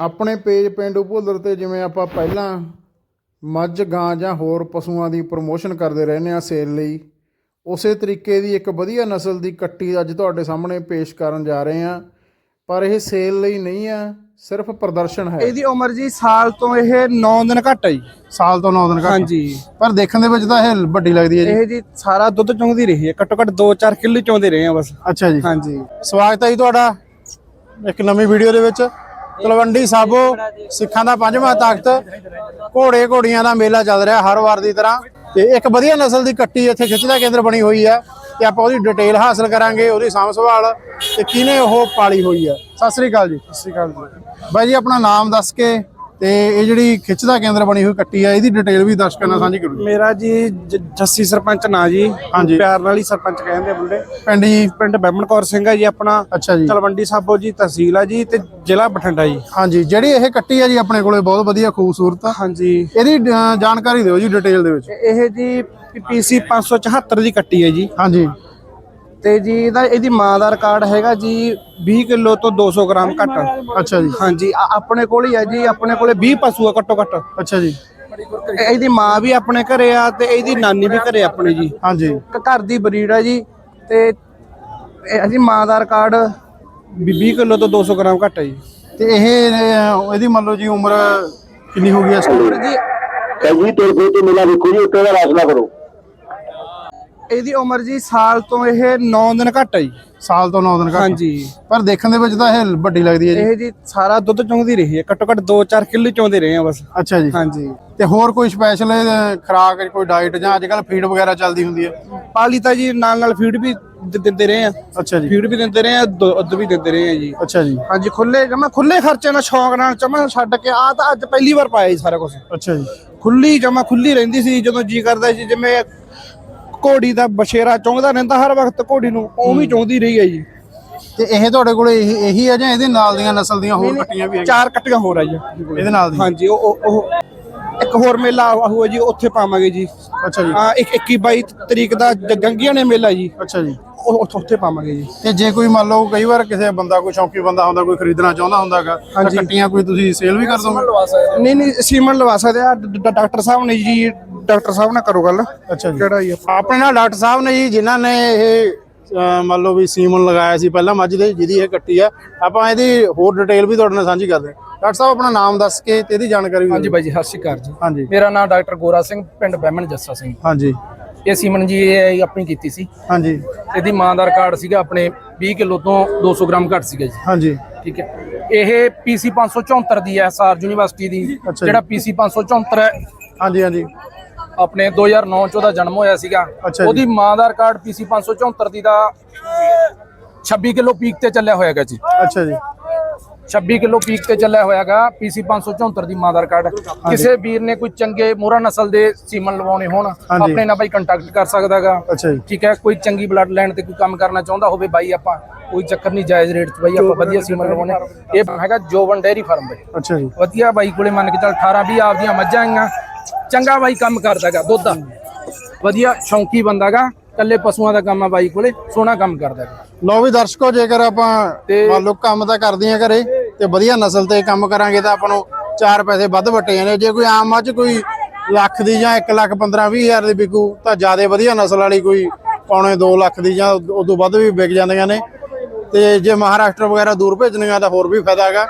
ਆਪਣੇ ਪੇਜ ਪਿੰਡੂ ਭੁੱਲਰ ਤੇ ਜਿਵੇਂ ਆਪਾਂ ਪਹਿਲਾਂ ਮੱਝ ਗਾਂ ਜਾਂ ਹੋਰ ਪਸ਼ੂਆਂ ਦੀ ਪ੍ਰਮੋਸ਼ਨ ਕਰਦੇ ਰਹਿੰਦੇ ਆ ਸੇਲ ਲਈ ਉਸੇ ਤਰੀਕੇ ਦੀ ਇੱਕ ਵਧੀਆ ਨਸਲ ਦੀ ਕੱਟੀ ਅੱਜ ਤੁਹਾਡੇ ਸਾਹਮਣੇ ਪੇਸ਼ ਕਰਨ ਜਾ ਰਹੇ ਆ ਪਰ ਇਹ ਸੇਲ ਲਈ ਨਹੀਂ ਆ ਸਿਰਫ ਪ੍ਰਦਰਸ਼ਨ ਹੈ। ਇਹਦੀ ਉਮਰ ਜੀ ਸਾਲ ਤੋਂ ਇਹ 9 ਦਿਨ ਘੱਟ ਹੈ ਜੀ। ਸਾਲ ਤੋਂ 9 ਦਿਨ ਘੱਟ। ਹਾਂਜੀ। ਪਰ ਦੇਖਣ ਦੇ ਵਿੱਚ ਤਾਂ ਇਹ ਵੱਡੀ ਲੱਗਦੀ ਹੈ ਜੀ। ਇਹ ਜੀ ਸਾਰਾ ਦੁੱਧ ਚੋਂਦੀ ਰਹੀ ਹੈ ਘੱਟੋ ਘੱਟ 2-4 ਕਿਲੋ ਚੋਂਦੇ ਰਹੇ ਆ ਬਸ। ਅੱਛਾ ਜੀ। ਹਾਂਜੀ। ਸਵਾਗਤ ਹੈ ਜੀ ਤੁਹਾਡਾ ਇੱਕ ਨਵੀਂ ਵੀਡੀਓ ਦੇ ਵਿੱਚ। ਤਲਵੰਡੀ ਸਾਬੋ ਸਿੱਖਾਂ ਦਾ ਪੰਜਵਾਂ ਤਖਤ ਘੋੜੇ ਘੋੜੀਆਂ ਦਾ ਮੇਲਾ ਚੱਲ ਰਿਹਾ ਹਰ ਵਾਰ ਦੀ ਤਰ੍ਹਾਂ। ਤੇ ਇੱਕ ਵਧੀਆ ਨਸਲ ਦੀ ਕੱਟੀ ਇੱਥੇ ਖਿੱਚਦਾ ਕੇਂਦਰ ਬਣੀ ਹੋਈ ਆ ਤੇ ਆਪਾਂ ਉਹਦੀ ਡਿਟੇਲ ਹਾਸਲ ਕਰਾਂਗੇ ਉਹਦੀ ਸਾਂਭ ਸੰਭਾਲ ਤੇ ਕਿਹਨੇ ਉਹ ਪਾਲੀ ਹੋਈ ਆ ਸਤਿ ਸ੍ਰੀ ਅਕਾਲ ਜੀ। ਸਤਿ ਸ੍ਰੀ ਅਕਾਲ ਜੀ। ਬਾਈ ਜੀ ਆਪਣਾ ਨਾਮ ਦੱਸ ਕੇ ਤੇ ਇਹ ਜਿਹੜੀ ਖਿੱਚਦਾ ਕੇਂਦਰ ਬਣੀ ਹੋਈ ਕੱਟੀ ਆ ਇਹਦੀ ਡਿਟੇਲ ਵੀ ਦਰਸ਼ਕਾਂ ਨਾਲ ਸਾਂਝੀ ਕਰੋ ਮੇਰਾ ਜੀ ਜ- ਜੱਸੀ ਸਰਪੰਚ ਨਾਂ ਜੀ ਹਾਂਜੀ। ਪਿਆਰ ਨਾਲ ਹੀ ਸਰਪੰਚ ਕਹਿੰਦੇ ਆ ਮੁੰਡੇ। ਪਿੰਡ ਜੀ? ਪਿੰਡ ਕੌਰ ਸਿੰਘ ਹੈ ਜੀ ਆਪਣਾ। ਅੱਛਾ ਜੀ। ਤਲਵੰਡੀ ਸਾਬੋ ਜੀ ਤਹਿਸੀਲ ਆ ਜੀ ਤੇ ਜ਼ਿਲ੍ਹਾ ਬਠਿੰਡਾ ਜੀ। ਹਾਂਜੀ ਜਿਹੜੀ ਇਹ ਕੱਟੀ ਆ ਜੀ ਆਪਣੇ ਕੋਲੇ ਬਹੁਤ ਵਧੀਆ ਖੂਬਸੂਰਤ ਆ। ਹਾਂਜੀ। ਇਹਦੀ ਅ, ਜਾਣਕਾਰੀ ਦਿਓ ਜੀ ਡਿਟੇਲ ਦੇ ਵਿੱਚ। ਇਹ ਜੀ ਪੀਸੀ 574 ਦੀ ਕੱਟੀ ਹੈ ਜੀ। ਹਾਂਜੀ। ਤੇ ਜੀ ਇਹਦਾ ਇਹਦੀ ਮਾਂ ਦਾ ਰਿਕਾਰਡ ਹੈਗਾ ਜੀ 20 ਕਿਲੋ ਤੋਂ 200 ਗ੍ਰਾਮ ਘੱਟ। ਅੱਛਾ ਜੀ। ਹਾਂਜੀ ਆ- ਆਪਣੇ ਕੋਲ ਹੀ ਹੈ ਜੀ ਆਪਣੇ ਕੋਲੇ 20 ਪਸ਼ੂ ਆ ਘੱਟੋ ਘੱਟ। ਅੱਛਾ ਜੀ। ਇਹ- ਇਹਦੀ ਮਾਂ ਵੀ ਆਪਣੇ ਘਰੇ ਆ ਤੇ ਇਹਦੀ ਨਾਨੀ ਵੀ ਘਰੇ ਆਪਣੇ ਜੀ। ਹਾਂਜੀ। ਇੱਕ ਘਰ ਦੀ ਬਰੀਡ ਆ ਜੀ ਤੇ ਇਹ ਇਹਦੀ ਮਾਂ ਦਾ ਰਿਕਾਰਡ 20 ਕਿਲੋ ਤੋਂ 200 ਗ੍ਰਾਮ ਘੱਟ ਹੈ ਜੀ। ਤੇ ਇਹ ਇਹਦੀ ਮੰਨ ਲਓ ਜੀ ਉਮਰ ਕਿੰਨੀ ਹੋ ਗਈ ਇਸ ਟਾਈਮ? ਜੀ ਕਈ ਤੇਰੇ ਕੋਲ ਤੇ ਮੇਲਾ ਵੇਖੋ ਜੀ ਉੱਤੇ ਦਾ ਰਾਸ ਨਾ ਕਰੋ। ਇਹਦੀ ਉਮਰ ਜੀ ਸਾਲ ਤੋਂ ਇਹ 9 ਦਿਨ ਘੱਟ ਹੈ ਜੀ। ਸਾਲ ਤੋਂ 9 ਦਿਨ ਘੱਟ ਹਾਂਜੀ। ਪਰ ਦੇਖਣ ਦੇ ਵਿੱਚ ਤਾਂ ਇਹ ਵੱਡੀ ਲੱਗਦੀ ਹੈ ਜੀ। ਇਹ ਜੀ ਸਾਰਾ ਦੁੱਧ ਚੋਂਦੀ ਰਹੀ ਹੈ। ਘੱਟੋ ਘੱਟ 2-4 ਕਿਲੋ ਚੋਂਦੇ ਰਹੇ ਆ ਬਸ। ਅੱਛਾ ਜੀ। ਹਾਂਜੀ। ਤੇ ਹੋਰ ਕੋਈ ਸਪੈਸ਼ਲ ਖਰਾਕ ਕੋਈ ਡਾਈਟ ਜਾਂ ਅੱਜ ਕੱਲ ਫੀਡ ਵਗੈਰਾ ਚੱਲਦੀ ਹੁੰਦੀ ਹੈ? ਪਾਲੀ ਤਾਂ ਜੀ ਨਾਲ ਨਾਲ ਫੀਡ ਵੀ ਦਿੰਦੇ ਰਹੇ ਆ। ਅੱਛਾ ਜੀ। ਫੀਡ ਵੀ ਦਿੰਦੇ ਰਹੇ ਆ ਦੁੱਧ ਵੀ ਦਿੰਦੇ ਰਹੇ ਆ ਜੀ। ਅੱਛਾ ਜੀ। ਹਾਂਜੀ ਖੁੱਲੇ ਜਮਾ ਖੁੱਲੇ ਖਰਚੇ ਨਾਲ ਸ਼ੌਂਕ ਨਾਲ ਜਮਾ ਛੱਡ ਕੇ ਆ ਤਾਂ ਅੱਜ ਪਹਿਲੀ ਵਾਰ ਪਾਇਆ ਜੀ ਸਾਰਾ ਕੁਝ ਅੱਛਾ ਜੀ। ਖੁੱਲੀ ਜਮਾ ਖੁੱਲੀ ਰਹਿੰਦੀ ਸੀ ਜਦੋਂ ਜੀ ਕਰਦਾ ਸੀ ਜਿਵੇਂ ਘੋੜੀ ਦਾ ਬਸ਼ੇਰਾ ਚੁੰਗਦਾ ਰਹਿੰਦਾ ਹਰ ਵਕਤ ਘੋੜੀ ਨੂੰ ਉਵੇਂ ਚੁੰਗਦੀ ਰਹੀ ਹੈ ਜੀ। ਤੇ ਇਹ ਤੁਹਾਡੇ ਕੋਲੇ ਇਹੀ ਇਹੀ ਹੈ ਜਾਂ ਇਹਦੇ ਨਾਲ ਦੀਆਂ ਨਸਲ ਦੀਆਂ ਹੋਰ ਕੱਟੀਆਂ ਵੀ ਹੈਗੀਆਂ? ਚਾਰ ਕੱਟੀਆਂ ਹੋਰ ਆ ਜੀ। ਇਹਦੇ ਨਾਲ ਦੀ ਹਾਂਜੀ ਉਹ ਉਹ- ਇੱਕ ਹੋਰ ਮੇਲਾ ਹੋਇਆ ਜੀ ਉੱਥੇ ਪਾਵਾਂਗੇ ਜੀ। ਅੱਛਾ ਜੀ। ਹਾਂ ਇੱਕ 21 22 ਤਰੀਕ ਦਾ ਗੰਗੀਆਂ ਨੇ ਮੇਲਾ ਜੀ। ਅੱਛਾ ਜੀ। ਉਹ ਉੱਥੇ- ਪਾਵਾਂਗੇ ਜੀ। ਤੇ ਜੇ ਕੋਈ ਮੰਨ ਲਓ ਕਈ ਵਾਰ ਕਿਸੇ ਬੰਦਾ ਕੋਈ ਸ਼ੌਂਕੀ ਬੰਦਾ ਹੁੰਦਾ ਕੋਈ ਖਰੀਦਣਾ ਚਾਹੁੰਦਾ ਹੁੰਦਾਗਾ ਤਾਂ। ਕੱਟੀਆਂ ਕੋਈ ਤੁਸੀਂ ਸੇਲ ਵੀ ਕਰ ਦੋਗੇ? ਨਹੀਂ ਨਹੀਂ ਸੀਮਨ ਲਵਾ ਸਕਦੇ ਆ। ਡਾਕਟਰ ਸਾਹਿਬ ਨੇ ਜੀ ਡਾਕਟਰ ਸਾਹਿਬ ਨਾਲ ਕਰੋ ਗੱਲ। ਅੱਛਾ ਜੀ। ਕਿਹੜਾ ਜੀ ਆਪਣੇ ਨਾਲ ਡਾਕਟਰ ਸਾਹਿਬ ਨੇ ਜੀ ਜਿਨ੍ਹਾਂ ਨੇ ਇਹ ਮੰਨ ਲਓ ਵੀ ਸੀਮਨ ਲਗਾਇਆ ਸੀ ਪਹਿਲਾਂ ਮੱਝ ਦੇ ਜਿਹਦੀ ਇਹ ਕੱਟੀ ਆ। ਆਪਾਂ ਇਹਦੀ ਹੋਰ ਡਿਟੇਲ ਵੀ ਤੁਹਾਡੇ ਨਾਲ ਸਾਂਝੀ ਕਰਦੇ ਹਾਂ ਡਾਕਟਰ ਸਾਹਿਬ ਆਪਣਾ ਨਾਮ ਦੱਸ ਕੇ ਤੇ ਇਹਦੀ ਜਾਣਕਾਰੀ ਵੀ ਹਾਂਜੀ। ਬਾਈ ਜੀ ਸਤਿ ਸ਼੍ਰੀ ਅਕਾਲ ਜੀ। ਹਾਂਜੀ। ਮੇਰਾ ਨਾਮ ਡਾਕਟਰ ਗੋਰਾ ਸਿੰਘ ਪਿੰਡ ਬਹਿਮਣ ਜੱਸਾ ਸਿੰਘ। ਹਾਂਜੀ। ਇਹ ਸੀਮਨ ਜੀ ਇਹ ਆਪਣੀ ਕੀਤੀ ਸੀ। ਹਾਂਜੀ। ਇਹਦੀ ਮਾਂ ਦਾ ਰਿਕਾਰਡ ਸੀਗਾ ਆਪਣੇ 20 ਕਿਲੋ ਤੋਂ 200 ਗ੍ਰਾਮ ਘੱਟ ਸੀਗਾ ਜੀ। ਹਾਂਜੀ। ਠੀਕ ਹੈ। ਇਹ ਪੀਸੀ 574 ਦੀ ਹੈ ਸਾਰ ਯੂਨੀਵਰਸਿਟੀ ਦੀ। ਜਿਹੜਾ ਪੀਸੀ 574 ਹੈ। ਹਾਂਜੀ ਹਾਂਜੀ। ਆਪਣੇ 2009 ਚ ਉਹਦਾ ਜਨਮ ਹੋਇਆ ਸੀਗਾ। ਅੱਛਾ ਜੀ। ਉਹਦੀ ਮਾਂ ਦਾ ਰਿਕਾਰਡ ਪੀਸੀ 574 ਦੀ ਦਾ 26 ਕਿਲੋ ਪੀਕ ਤੇ ਚੱਲਿਆ ਹੋਇਆਗਾ ਜੀ। ਅੱਛਾ ਜੀ। 26 ਕਿਲੋ ਪੀਕ ਤੇ ਚੱਲਿਆ ਹੋਇਆਗਾ ਪੀਸੀ 574 ਦੀ ਮਾਂ ਦਾ ਰਿਕਾਰਡ ਕਿਸੇ ਵੀਰ ਨੇ ਕੋਈ ਚੰਗੇ ਮੋਹਰਾ ਨਸਲ ਦੇ ਸੀਮਨ ਲਵਾਉਣੇ ਹੋਣ ਹਾਂਜੀ। ਆਪਣੇ ਨਾਲ ਬਾਈ ਕੰਟੈਕਟ ਕਰ ਸਕਦਾਗਾ। ਅੱਛਾ ਜੀ। ਠੀਕ ਹੈ ਕੋਈ ਚੰਗੀ ਬਲੱਡ ਲਾਈਨ ਤੇ ਕੋਈ ਕੰਮ ਕਰਨਾ ਚਾਹੁੰਦਾ ਹੋਵੇ ਬਾਈ ਆਪਾਂ ਕੋਈ ਚੱਕਰ ਨਹੀਂ ਜਾਇਜ਼ ਰੇਟ 'ਚ ਬਾਈ ਆਪਾਂ ਵਧੀਆ ਸੀਮਨ ਲਵਾਉਣੇ। ਇਹ ਹੈਗਾ ਜੋਵਨ ਡੇਅਰੀ ਫਾਰਮ ਬਾਈ। ਅੱਛਾ ਜੀ। ਵਧੀਆ ਬਾਈ ਕੋਲੇ ਮੰਨ ਕੇ ਚੱਲ 18 20 ਆਪਦੀਆਂ ਮੱਝਾਂ ਆਈਆਂ। ਚੰਗਾ ਬਾਈ ਕੰਮ ਕਰਦਾਗਾ ਦੁੱਧ ਦਾ। ਵਧੀਆ ਸ਼ੌਂਕੀ ਬੰਦਾਗਾ। ਕੱਲੇ ਪਸ਼ੂਆਂ ਦਾ ਕੰਮ ਆ ਬਾਈ ਕੋਲੇ ਸੋਹਣਾ ਕੰਮ ਕਰਦਾਗਾ। ਲੋ ਵੀ ਦਰਸ਼ਕੋ ਜੇਕਰ ਆਪਾਂ ਮੰਨ ਲਓ ਕੰਮ ਤਾਂ ਕਰਦੇ ਆ ਘਰੇ ਤੇ ਵਧੀਆ ਨਸਲ ਤੇ ਕੰਮ ਕਰਾਂਗੇ ਤਾਂ ਆਪਾਂ ਨੂੰ ਚਾਰ ਪੈਸੇ ਵੱਧ ਵਟੇ ਜਾਣੇ। ਜੇ ਕੋਈ ਆਮ ਮੱਝ ਕੋਈ ਲੱਖ ਦੀ ਜਾਂ 1 ਲੱਖ 15 20 ਹਜ਼ਾਰ ਦੀ ਵਿਕੂ ਤਾਂ ਜ਼ਿਆਦਾ ਵਧੀਆ ਨਸਲ ਵਾਲੀ ਕੋਈ ਪੌਣੇ 2 ਲੱਖ ਦੀ ਜਾਂ ਉਦੋਂ ਵੱਧ ਵੀ ਵਿਕ ਜਾਂਦੀਆਂ ਨੇ। ਤੇ ਜੇ ਮਹਾਰਾਸ਼ਟਰ ਵਗੈਰਾ ਦੂਰ ਭੇਜਣੀਆਂ ਤਾਂ ਹੋਰ ਵੀ ਫਾਇਦਾ ਹੈਗਾ।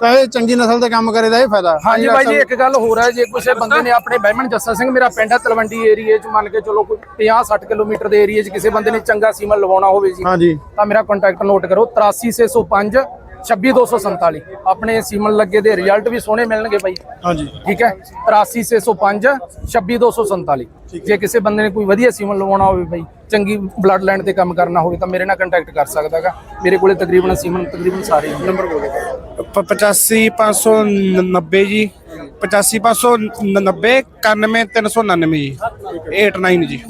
ਤਾਂ ਇਹ ਚੰਗੀ ਨਸਲ ਤੇ ਕੰਮ ਕਰੇ ਦਾ ਇਹ ਫਾਇਦਾ। ਹਾਂਜੀ ਬਾਈ ਜੀ ਇੱਕ ਗੱਲ ਹੋਰ ਹੈ ਜੇ ਕਿਸੇ ਬੰਦੇ ਨੇ ਆਪਣੇ ਬਹਿਮਣ ਜੱਸਾ ਸਿੰਘ ਮੇਰਾ ਪਿੰਡ ਹੈ ਤਲਵੰਡੀ ਏਰੀਏ 'ਚ ਮੰਨ ਕੇ ਚਲੋ ਕੋਈ 50 60 ਕਿਲੋਮੀਟਰ ਦੇ ਏਰੀਏ 'ਚ ਕਿਸੇ ਬੰਦੇ ਨੇ ਚੰਗਾ ਸੀਮਨ ਲਵਾਉਣਾ ਹੋਵੇ ਜੀ ਹਾਂਜੀ। ਤਾਂ ਮੇਰਾ ਕੰਟੈਕਟ ਨੋਟ ਕਰੋ 83605 26247 ਆਪਣੇ ਸੀਮਨ ਲੱਗੇ ਦੇ ਰਿਜ਼ਲਟ ਵੀ ਸੋਹਣੇ ਮਿਲਣਗੇ ਬਾਈ। ਹਾਂਜੀ। ਠੀਕ ਹੈ? 83605 26247 ਜੇ ਕਿਸੇ ਬੰਦੇ ਨੇ ਕੋਈ ਵਧੀਆ ਸੀਮਨ ਲਵਾਉਣਾ ਹੋਵੇ ਬਾਈ ਚੰਗੀ ਬਲੱਡ ਲਾਈਨ ਤੇ ਕੰਮ ਕਰਨਾ ਹੋਵੇ ਤਾਂ ਮੇਰੇ ਨਾਲ ਕੰਟੈਕਟ ਕਰ ਸਕਦਾਗਾ ਮੇਰੇ ਕੋਲੇ ਤਕਰੀਬਨ ਸੀਮਨ ਤਕਰੀਬਨ ਸਾਰੇ। ਨੰਬਰ ਬੋਲੇ 85590 ਜੀ। 85590 91399 ਜੀ। 89 ਜੀ।